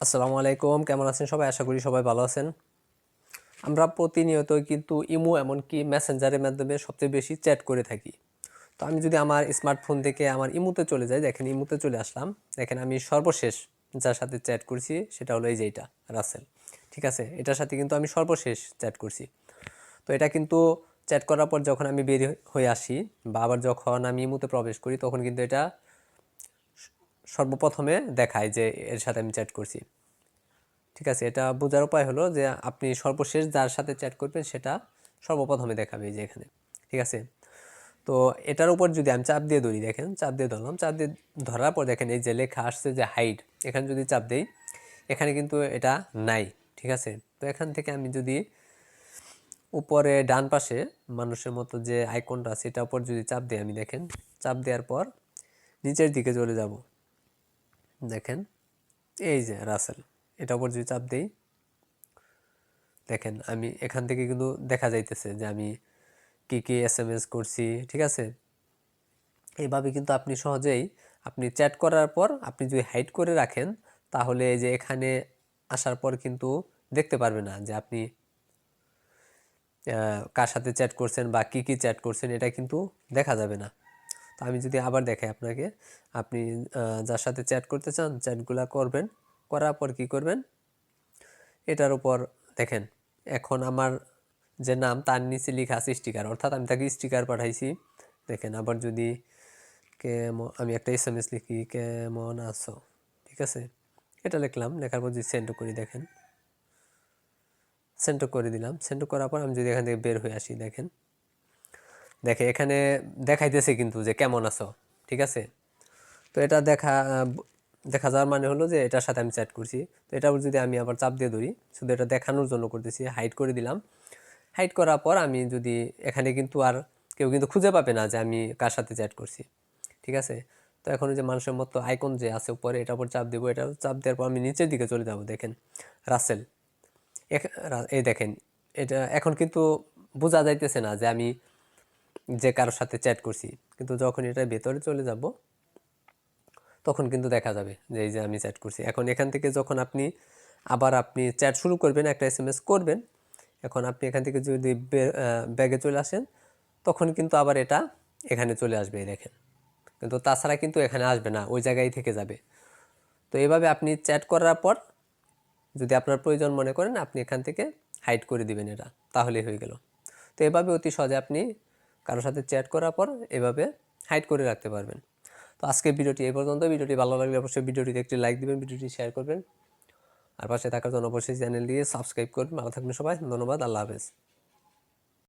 আসসালামু আলাইকুম, কেমন আছেন সবাই? আশা করি সবাই ভালো আছেন। আমরা প্রতিনিয়ত কিন্তু ইমো এমনকি মেসেঞ্জারের মাধ্যমে সবচেয়ে বেশি চ্যাট করে থাকি। তো আমি যদি আমার স্মার্টফোন থেকে আমার ইমোতে চলে যাই, দেখেন ইমোতে চলে আসলাম। দেখেন আমি সর্বশেষ যার সাথে চ্যাট করছি, সেটা হলো এই যে এইটা রাসেল। ঠিক আছে? এটার সাথে কিন্তু আমি সর্বশেষ চ্যাট করছি। তো এটা কিন্তু চ্যাট করার পর যখন আমি বের হয়ে আসি বা আবার যখন আমি ইমোতে প্রবেশ করি, তখন কিন্তু এটা সর্বপ্রথমে দেখায় যে এর সাথে আমি চ্যাট করছি। ঠিক আছে, এটা বোঝার উপায় হলো যে আপনি সর্বশেষ যার সাথে চ্যাট করবেন সেটা সর্বপ্রথমে দেখাবে যে এখানে। ঠিক আছে? তো এটার উপর যদি আমি চাপ দিয়ে ধরি, দেখেন চাপ দিয়ে ধরলাম, চাপ দিয়ে ধরার পর দেখেন এই যে লেখা আসছে যে হাইট, এখানে যদি চাপ দেই, এখানে কিন্তু এটা নাই। ঠিক আছে? তো এখান থেকে আমি যদি উপরে ডান পাশে মানুষের মতো যে আইকনটা আছে, এটার উপর যদি চাপ দিই আমি, দেখেন, চাপ দেওয়ার পর নিচের দিকে চলে যাব। দেখেন, এই যে রাসেল, এটা উপর যদি চাপ দিই, দেখেন আমি এখান থেকে কিন্তু দেখা যাইতেছে যে আমি কি কি এস এম এস করছি, ঠিক আছে? এইভাবে কিন্তু আপনি সহজেই আপনি চ্যাট করার পর আপনি যদি হাইড করে রাখেন, তাহলে এই যে এখানে আসার পর কিন্তু দেখতে পারবে না যে আপনি কার সাথে চ্যাট করছেন বা কি কি চ্যাট করছেন, এটা কিন্তু দেখা যাবে না। তো আমি যদি আবার দেখাই আপনাকে, আপনি যার সাথে চ্যাট করতে চান চ্যাটগুলো করবেন। করার পর কি করবেন? এটার উপর দেখেন, এখন আমার যে নাম, তার নিচে লেখা আছে স্টিকার অর্থাৎ আমি তাকে স্টিকার পাঠাইছি। দেখেন, আবার যদি কেমন আমি একটা এস এম এস লিখি, কেমন আছো? ঠিক আছে? এটা লিখলাম, লেখার পর যদি সেন্ড করি, দেখেন। সেন্ড করে দিলাম। সেন্ড করার পর আমি যদি এখান থেকে বের হয়ে আসি, দেখেন। দেখে, এখানে দেখাইতেছে কিন্তু যে কেমন আছো, ঠিক আছে? তো এটা দেখা দেখা যাওয়ার মানে হলো যে এটার সাথে আমি চ্যাট করছি। তো এটা যদি আমি আবার চাপ দিয়ে ধরি, শুধু এটা দেখানোর জন্য করতেছি হাইড করে দিলাম। হাইড করার পর আমি যদি এখানে কিন্তু আর কেউ কিন্তু খুঁজে পাবে না যে আমি কার সাথে চ্যাট করছি, ঠিক আছে? তো এখন যে মানুষের মতো আইকন যে আছে উপরে, এটার উপর চাপ দেবো এটা চাপ দেওয়ার পর আমি নিচের দিকে চলে যাব, দেখেন রাসেল এই দেখেন, এটা এখন কিন্তু বোঝা যাইতেছে না যে আমি যে কারোর সাথে চ্যাট করছি। কিন্তু যখন এটা ভেতরে চলে যাব, তখন কিন্তু দেখা যাবে যে এই যে আমি চ্যাট করছি। এখন এখান থেকে যখন আপনি আবার আপনি চ্যাট শুরু করবেন, একটা এস করবেন, এখন আপনি এখান থেকে যদি ব্যাগে চলে আসেন, তখন কিন্তু আবার এটা এখানে চলে আসবে দেখেন। কিন্তু তাছাড়া কিন্তু এখানে আসবে না, ওই জায়গায় থেকে যাবে। তো এইভাবে আপনি চ্যাট করার পর যদি আপনার প্রয়োজন মনে করেন, আপনি এখান থেকে হাইড করে দিবেন এটা, তাহলেই হয়ে গেল। তো এভাবে অতি সহজে আপনি কারোর সাথে চ্যাট করার পর এভাবে হাইড করে রাখতে পারবেন। তো আজকে ভিডিওটি এ পর্যন্ত। ভিডিওটি ভালো লাগলে অবশ্যই ভিডিওটিতে একটি লাইক দিবেন, ভিডিওটি শেয়ার করবেন। আর পাশে থাকার জন্য অবশ্যই চ্যানেল দিয়ে সাবস্ক্রাইব করবেন। ভালো থাকবেন সবাই। ধন্যবাদ। আল্লাহ হাফেজ।